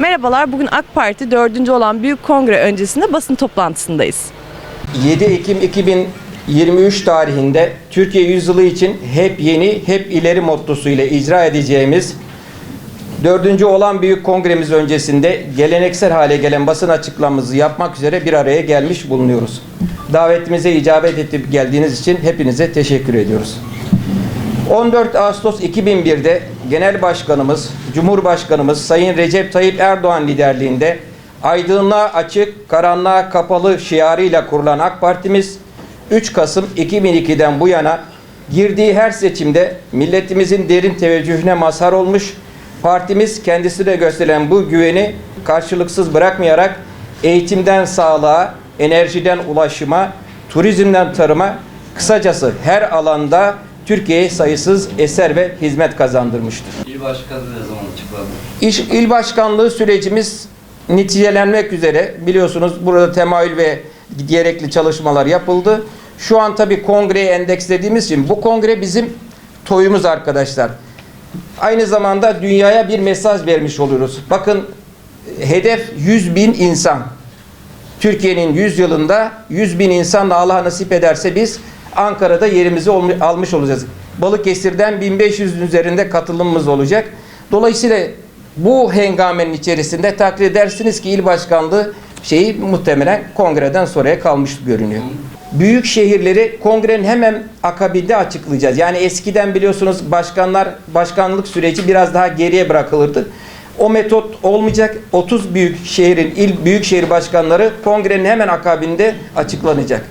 Merhabalar, bugün AK Parti 4. olan Büyük Kongre öncesinde basın toplantısındayız. 7 Ekim 2023 tarihinde Türkiye Yüzyılı için hep yeni, hep ileri mottosuyla icra edeceğimiz dördüncü olan büyük kongremiz öncesinde geleneksel hale gelen basın açıklamamızı yapmak üzere bir araya gelmiş bulunuyoruz. Davetimize icabet edip geldiğiniz için hepinize teşekkür ediyoruz. 14 Ağustos 2001'de Genel Başkanımız, Cumhurbaşkanımız Sayın Recep Tayyip Erdoğan liderliğinde aydınlığa açık, karanlığa kapalı şiarıyla kurulan AK Partimiz 3 Kasım 2002'den bu yana girdiği her seçimde milletimizin derin teveccühüne mazhar olmuş, partimiz kendisine gösterilen bu güveni karşılıksız bırakmayarak eğitimden sağlığa, enerjiden ulaşıma, turizmden tarıma, kısacası her alanda Türkiye'ye sayısız eser ve hizmet kazandırmıştır. İl başkanı ne zaman açıklandı? İş, il başkanlığı sürecimiz neticelenmek üzere biliyorsunuz burada temayül ve gerekli çalışmalar yapıldı. Şu an tabii kongreye endekslediğimiz için bu kongre bizim toyumuz arkadaşlar. Aynı zamanda dünyaya bir mesaj vermiş oluyoruz. Bakın hedef 100 bin insan. Türkiye'nin 100 yılında 100 bin insanla Allah nasip ederse biz Ankara'da yerimizi almış olacağız. Balıkesir'den 1500'ün üzerinde katılımımız olacak. Dolayısıyla bu hengamenin içerisinde takdir edersiniz ki il başkanlığı şeyi muhtemelen kongreden sonraya kalmış görünüyor. Büyük şehirleri kongrenin hemen akabinde açıklayacağız. Yani eskiden biliyorsunuz başkanlar başkanlık süreci biraz daha geriye bırakılırdı. O metot olmayacak. 30 büyük şehrin il büyükşehir başkanları kongrenin hemen akabinde açıklanacak.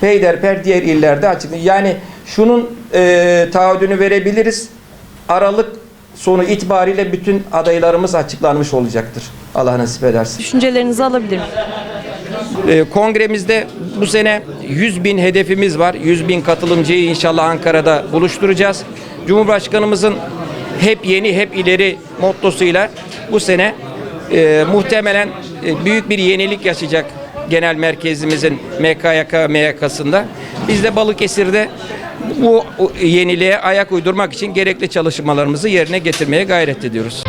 Peyderper diğer illerde açıklanacak. Yani şunun e, taahhüdünü verebiliriz. Aralık sonu itibariyle bütün adaylarımız açıklanmış olacaktır. Allah nasip ederse. Düşüncelerinizi alabilirim. Ee, kongremizde bu sene 100 bin hedefimiz var. 100 bin katılımcıyı inşallah Ankara'da buluşturacağız. Cumhurbaşkanımızın hep yeni hep ileri mottosuyla bu sene e, muhtemelen e, büyük bir yenilik yaşayacak genel merkezimizin MKYK MYK'sında. Biz de Balıkesir'de bu yeniliğe ayak uydurmak için gerekli çalışmalarımızı yerine getirmeye gayret ediyoruz.